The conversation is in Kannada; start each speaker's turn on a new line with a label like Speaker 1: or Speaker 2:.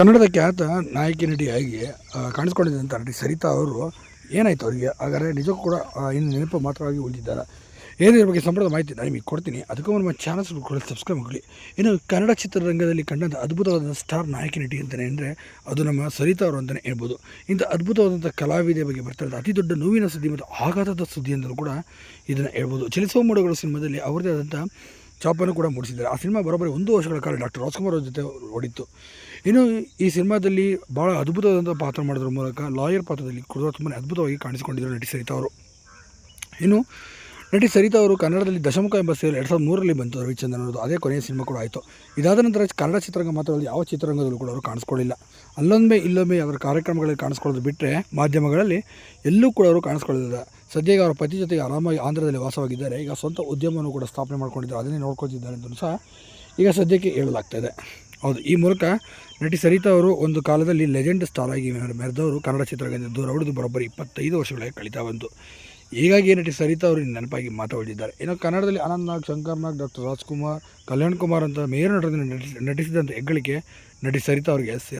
Speaker 1: ಕನ್ನಡದ ಖ್ಯಾತ ನಾಯಕಿ ನಟಿಯಾಗಿ ಕಾಣಿಸ್ಕೊಂಡಿದ್ದಂಥ ನಟಿ ಸರಿತಾ ಅವರು, ಏನಾಯಿತು ಅವರಿಗೆ? ಹಾಗಾದರೆ ನಿಜಕ್ಕೂ ಕೂಡ ಇನ್ನು ನೆನಪು ಮಾತ್ರವಾಗಿ ಉಳಿದಿದ್ದಾರೆ? ಏನಿದ್ರ ಬಗ್ಗೆ ಸಂಪೂರ್ಣ ಮಾಹಿತಿ ನಾನು ನಿಮಗೆ ಕೊಡ್ತೀನಿ. ಅದಕ್ಕೂ ನಮ್ಮ ಚಾನಲ್ಸ್ ಕೂಡ ಸಬ್ಸ್ಕ್ರೈಬ್ ಮಾಡಿ ಇನ್ನು ಕನ್ನಡ ಚಿತ್ರರಂಗದಲ್ಲಿ ಕಂಡಂಥ ಅದ್ಭುತವಾದ ಸ್ಟಾರ್ ನಾಯಕಿ ನಟಿ ಅಂತಲೇ ಅಂದರೆ ಅದು ನಮ್ಮ ಸರಿತಾ ಅವರು ಅಂತಲೇ ಹೇಳ್ಬೋದು. ಇಂಥ ಅದ್ಭುತವಾದಂಥ ಕಲಾವಿದೆ ಬಗ್ಗೆ ಬರ್ತಾ ಅತಿ ದೊಡ್ಡ ನೋವಿನ ಸುದ್ದಿ ಮತ್ತು ಆಘಾತದ ಸುದ್ದಿ ಅಂತಲೂ ಕೂಡ ಇದನ್ನು ಹೇಳ್ಬೋದು. ಚಲಿಸುವ ಮೂಡಗಳು ಸಿನಿಮಾದಲ್ಲಿ ಅವರದೇ ಆದಂಥ ಚಾಪನ್ನು ಕೂಡ ಮೂಡಿಸಿದ್ದಾರೆ. ಆ ಸಿನಿಮಾ ಬರೋಬ್ಬರಿ ಒಂದು ವರ್ಷಗಳ ಕಾಲ ಡಾಕ್ಟರ್ ರಾಜ್ಕುಮಾರ್ ಅವ್ರ ಜೊತೆ ಓಡಿತ್ತು. ಇನ್ನು ಈ ಸಿನಿಮಾದಲ್ಲಿ ಭಾಳ ಅದ್ಭುತವಾದಂಥ ಪಾತ್ರ ಮಾಡೋದ್ರ ಮೂಲಕ ಲಾಯರ್ ಪಾತ್ರದಲ್ಲಿ ಕೂಡ ತುಂಬಾ ಅದ್ಭುತವಾಗಿ ಕಾಣಿಸಿಕೊಂಡಿದ್ದರು ನಟಿ ಸರಿತಾ ಅವರು. ಇನ್ನು ನಟಿ ಸರಿತಾ ಅವರು ಕನ್ನಡದಲ್ಲಿ ದಶಮುಖ ಎಂಬ ಸೀರಿಯಲ್ ಎರಡು ಸಾವಿರದ ಮೂರರಲ್ಲಿ ಬಂತು. ರವಿಚಂದ್ರನ್ ಅನ್ನೋದು ಅದೇ ಕೊನೆಯ ಸಿನಿಮಾ ಕೂಡ ಆಯಿತು. ಇದಾದ ನಂತರ ಕನ್ನಡ ಚಿತ್ರರಂಗ ಮಾತ್ರವಲ್ಲ, ಯಾವ ಚಿತ್ರರಂಗದಲ್ಲೂ ಕೂಡ ಅವರು ಕಾಣಿಸ್ಕೊಳ್ಳಿಲ್ಲ. ಅಲ್ಲೊಂದೇ ಇಲ್ಲೊಮ್ಮೆ ಅವರ ಕಾರ್ಯಕ್ರಮಗಳಲ್ಲಿ ಕಾಣಿಸ್ಕೊಳ್ಳೋದು ಬಿಟ್ಟರೆ ಮಾಧ್ಯಮಗಳಲ್ಲಿ ಎಲ್ಲೂ ಕೂಡ ಅವರು ಕಾಣಿಸ್ಕೊಳ್ಳಿಲ್ಲ ಸದ್ಯ ಈಗ ಅವರ ಪತಿ ಜೊತೆಗೆ ಆರಾಮಾಗಿ ಆಂಧ್ರದಲ್ಲಿ ವಾಸವಾಗಿದ್ದಾರೆ. ಈಗ ಸ್ವಂತ ಉದ್ಯಮವನ್ನು ಕೂಡ ಸ್ಥಾಪನೆ ಮಾಡ್ಕೊಂಡಿದ್ದಾರೆ. ಅದನ್ನೇ ನೋಡ್ಕೊತಿದ್ದಾರೆ ಅಂತಲೂ ಸಹ ಈಗ ಸದ್ಯಕ್ಕೆ ಹೇಳಲಾಗ್ತಾಯಿದೆ ಹೌದು, ಈ ಮೂಲಕ ನಟಿ ಸರಿತಾ ಅವರು ಒಂದು ಕಾಲದಲ್ಲಿ ಲೆಜೆಂಡ್ ಸ್ಟಾರ್ ಆಗಿ ಮೆರೆ- ಮೆರೆದವರು ಕನ್ನಡ ಚಿತ್ರರಂಗದಿಂದ ದೂರ ಹೊಡೆದು ಬರೋಬ್ಬರಿ ಇಪ್ಪತ್ತೈದು ವರ್ಷಗಳೇ ಕಳೀತಾ ಬಂತು. ಹೀಗಾಗಿ ನಟಿ ಸರಿತಾ ಅವರು ನೆನಪಾಗಿ ಮಾತಾಡಿದ್ದಾರೆ ಇನ್ನು ಕನ್ನಡದಲ್ಲಿ ಅನಂತ್ ನಾಗ್, ಶಂಕರ್ ನಾಗ್, ಡಾಕ್ಟರ್ ರಾಜ್ಕುಮಾರ್, ಕಲ್ಯಾಣ್ ಕುಮಾರ್ ಅಂತ ಮೇಯರ್ ನಟರಿಂದ ನಟಿಸಿದಂಥ ಹೆಗ್ಗಳಿಕೆ ನಟಿ ಸರಿತಾ ಅವರಿಗೆ.